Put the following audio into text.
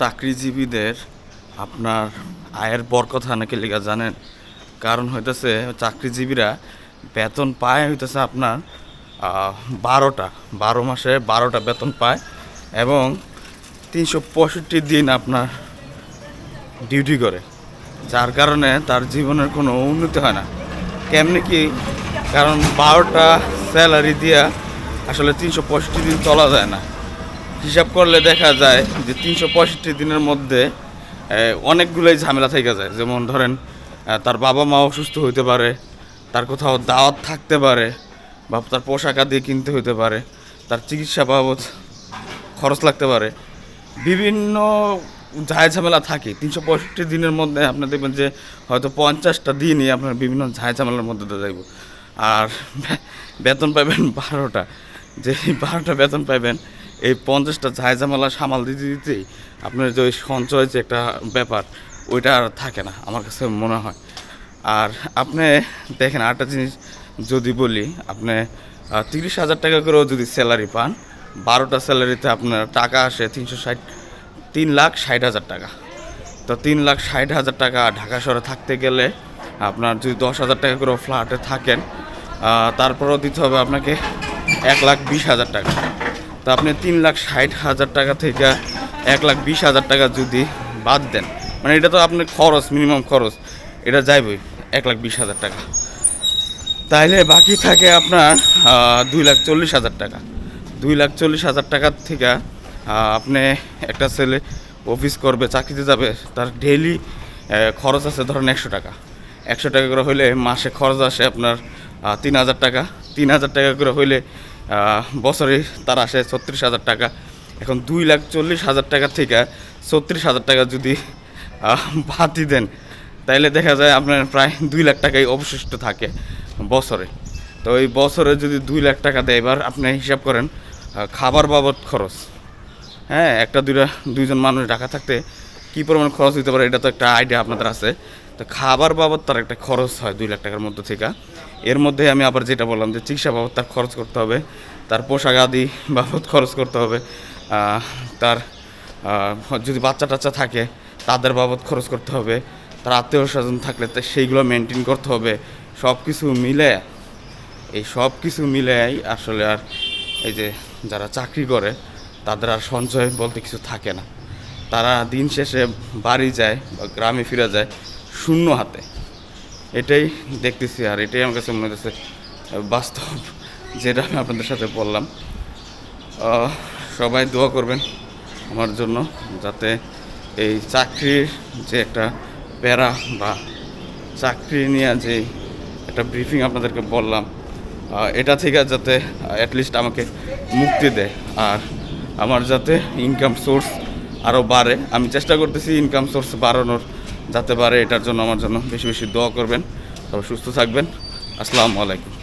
চাকরিজীবীদের আপনার আয়ের বর কথা নাকি লেখা জানেন। কারণ হইতেছে, চাকরিজীবীরা বেতন পায় হইতেছে আপনার বারোটা, বারো মাসে বারোটা বেতন পায় এবং তিনশো পঁয়ষট্টি দিন আপনার ডিউটি করে, যার কারণে তার জীবনের কোনো উন্নতি হয় না। কেমনি কি? কারণ বারোটা স্যালারি দিয়া আসলে তিনশো পঁয়ষট্টি দিন চলা যায় না। হিসাব করলে দেখা যায় যে তিনশো পঁয়ষট্টি দিনের মধ্যে অনেকগুলোই ঝামেলা থেকে যায়। যেমন ধরেন তার বাবা মা অসুস্থ হইতে পারে, তার কোথাও দাওয়াত থাকতে পারে, বা তার পোশাক আদি কিনতে হইতে পারে, তার চিকিৎসা বাবদ খরচ লাগতে পারে। বিভিন্ন ঝায় ঝামেলা থাকে। তিনশো পঁয়ষট্টি দিনের মধ্যে আপনি দেখবেন যে হয়তো পঞ্চাশটা দিনই আপনার বিভিন্ন ঝায় ঝামেলার মধ্যে দিয়ে যাইব। আর বেতন পাবেন বারোটা। যে বারোটা বেতন পাবেন এই পঞ্চাশটা ঝায় ঝামেলা সামাল দিতে দিতেই আপনার যে ওই সঞ্চয় যে একটা ব্যাপার, ওইটা আর থাকে না, আমার কাছে মনে হয়। আর আপনি দেখেন আরেকটা জিনিস যদি বলি, আপনি তিরিশ হাজার টাকা করেও যদি স্যালারি পান, বারোটা স্যালারিতে আপনার টাকা আসে তিনশো ষাট, তিন লাখ ষাট হাজার টাকা। তো তিন লাখ ষাট হাজার টাকা ঢাকা শহরে থাকতে গেলে আপনার যদি দশ হাজার টাকা করে ফ্ল্যাটে থাকেন তারপরেও দিতে হবে আপনাকে এক লাখ বিশ হাজার টাকা। তো আপনি তিন লাখ ষাট হাজার টাকা থেকে এক লাখ বিশ হাজার টাকা যদি বাদ দেন মানে এটা তো আপনার খরচ মিনিমাম খরচ, এটা যাইবই, এক লাখ বিশ হাজার টাকা। তাইলে বাকি থাকে আপনার দুই লাখ চল্লিশ হাজার টাকা। দুই লাখ চল্লিশ হাজার টাকার থেকে আপনি একটা ছেলে অফিস করবে, চাকরিতে যাবে, তার ডেইলি খরচ আছে ধরেন একশো টাকা। একশো টাকা করে হইলে মাসে খরচ আসে আপনার তিন হাজার টাকা। তিন হাজার টাকা করে হইলে বছরে তার আসে ছত্রিশ হাজার টাকা। এখন দুই লাখ চল্লিশ হাজার টাকা থেকে ছত্রিশ হাজার টাকা যদি বাতি দেন, তাইলে দেখা যায় আপনার প্রায় দুই লাখ টাকাই অবশিষ্ট থাকে বছরে। তো এই বছরে যদি দুই লাখ টাকা দেয়, এবার আপনি হিসাব করেন খাবার বাবদ খরচ। হ্যাঁ একটা দুইটা, দুইজন মানুষ ঢাকা থাকতে কী পরিমাণ খরচ হতে পারে, এটা তো একটা আইডিয়া আপনাদের আছে। তো খাবার বাবদ তার একটা খরচ হয় দুই লাখ টাকার মধ্যে থেকে। এর মধ্যে আমি আবার যেটা বললাম যে চিকিৎসা বাবদ তার খরচ করতে হবে, তার পোশাক আদি বাবদ খরচ করতে হবে তার যদি বাচ্চা টাচ্চা থাকে তাদের বাবদ খরচ করতে হবে, তার আত্মীয় স্বজন থাকলে সেইগুলো মেনটেন করতে হবে সব কিছু মিলে, এই সব কিছু মিলেই আসলে আর এই যে যারা চাকরি করে তাদের আর সঞ্চয় বলতে কিছু থাকে না। তারা দিন শেষে বাড়ি যায় বা গ্রামে ফিরে যায় শূন্য হাতে। এটাই দেখতেছি আর এটাই আমার কাছে মনে হচ্ছে বাস্তব, যেটা আমি আপনাদের সাথে বললাম। সবাই দোয়া করবেন আমার জন্য, যাতে এই চাকরির যে একটা প্যারা বা চাকরি নিয়ে যে একটা ব্রিফিং আপনাদেরকে বললাম এটা থেকে যাতে অ্যাটলিস্ট আমাকে মুক্তি দেয়। আর আমার যাতে ইনকাম সোর্স আরও বাড়ে, আমি চেষ্টা করতেছি ইনকাম সোর্স বাড়ানোর। যাতে পারে এটার জন্য আমার জন্য বেশি বেশি দোয়া করবেন। তবে সুস্থ থাকবেন। আসসালামু আলাইকুম।